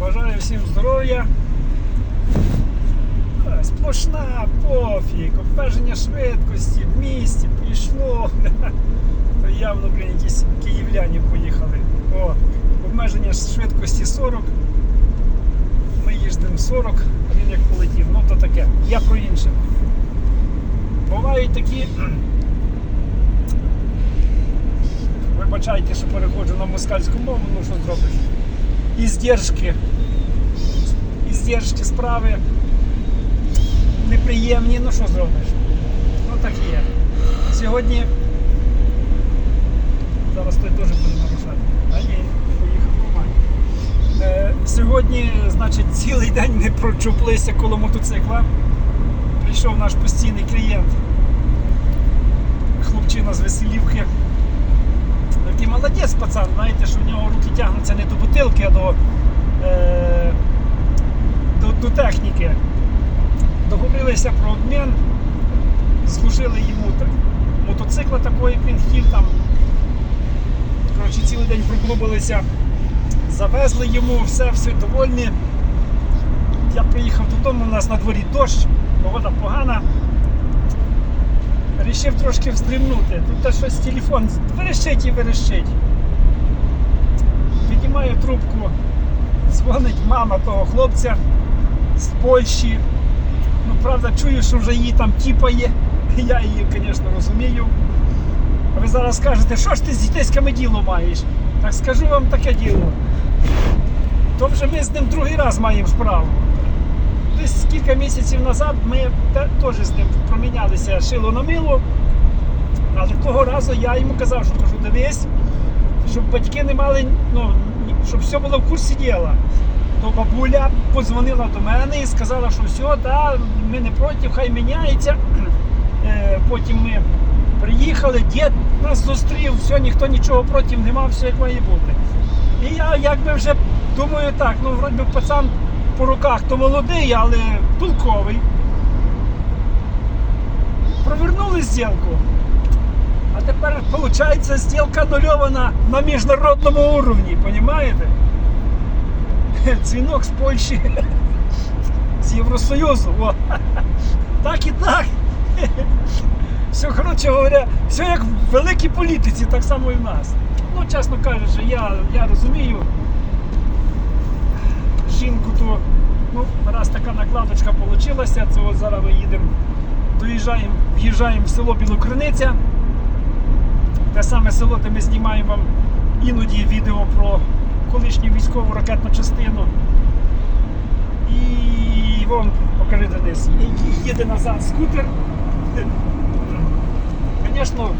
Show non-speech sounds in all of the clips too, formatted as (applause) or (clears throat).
Бажаю всім здоров'я. Е, Сплошна пофіг, обмеження швидкості в місті пішло. (laughs) Явно, блін, якісь київляні поїхали. О, обмеження швидкості 40. Ми їздимо 40, а він як полетів. Ну то таке. Я про інше. Бувають такі. (clears throat) Вибачайте, що переходжу на москальську мову, ну що зробиш. Іздержки. Іздержки справи неприємні, ну що зробиш? Ну так і є. Сьогодні. Зараз той теж буде нарушати. А ні, поїхав. Е, сьогодні, значить, цілий день не прочуплися коло мотоцикла. Прийшов наш постійний клієнт. Хлопчина з Веселівки. Такий молодець пацан, знаєте, що в нього руки тягнуться не до бутилки, а до, е, до, до техніки. Договорилися про обмін, служили йому так, мотоцикла такого, як він хотів там. Коротше, цілий день проклубилися, завезли йому, все, все довольні. Я приїхав додому, у нас на дворі дощ, погода погана. Рішив трошки вздрімнути. Тут те щось телефон верещить і верещить. Піднімаю трубку, дзвонить мама того хлопця з Польщі. Ну, правда, чую, що вже її там тіпає. (laughs) Я її, звісно, розумію. Ви зараз скажете, що ж ти з дітейськими діло маєш? Так скажу вам таке діло. То вже ми з ним другий раз маємо справу. Десь кілька місяців назад ми теж з ним промінялися шило на мило. Але того разу я йому казав, що кажу, дивись, щоб батьки не мали, ну, щоб все було в курсі діла. То бабуля подзвонила до мене і сказала, що все, да, ми не проти, хай міняється. (clears throat) Е, Потім ми приїхали, дід нас зустрів, все, ніхто нічого проти не мав, все як має бути. І я якби вже думаю так, ну вроді пацан по руках то молодий, але толковий. Провернули зділку. А тепер виходить зділка нульована на міжнародному уровні, розумієте? Дзвінок з Польщі, з Євросоюзу. О. Так і так. Все, коротше говоря, все як в великій політиці, так само і в нас. Ну, чесно кажучи, я, я розумію. Жінку то, ну, раз така накладочка вийшла, це от зараз ми їдемо, доїжджаємо, в'їжджаємо в село Білокриниця. Те саме село, де ми знімаємо вам іноді відео про колишню військову ракетну частину. І вон, покажи Денис, їде назад скутер. Звісно,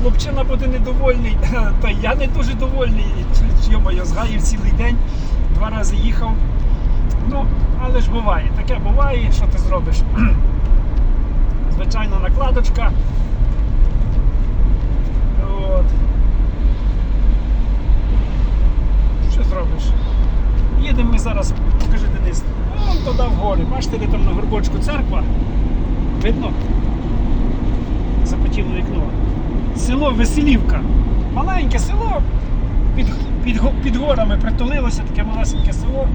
хлопчина буде недовольний, та я не дуже довольний. Йо-моє, згаїв цілий день, два рази їхав. Ну, але ж буває, таке буває, що ти зробиш. (clears throat) Звичайно, накладочка. От. Що зробиш? Їдемо ми зараз, покажи Денис, вон туди вгорі. Бачите, де там на горбочку церква? Видно? Запотіло вікно. Село Веселівка. Маленьке село. Під, під, під горами притулилося таке малесеньке село.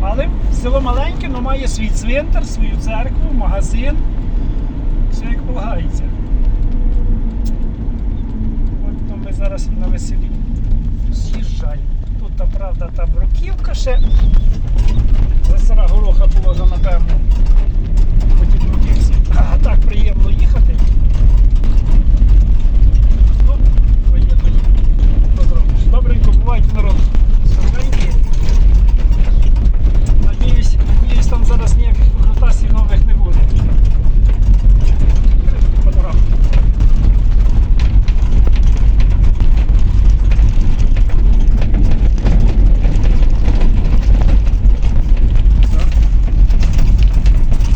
Але село маленьке, але має свій цвинтар, свою церкву, магазин. Все як полагається. От то ми зараз на веселі з'їжджаємо. Тут та правда та бруківка ще. Це стара гороха положена, напевно. По тій бруківці. А так приємно їхати.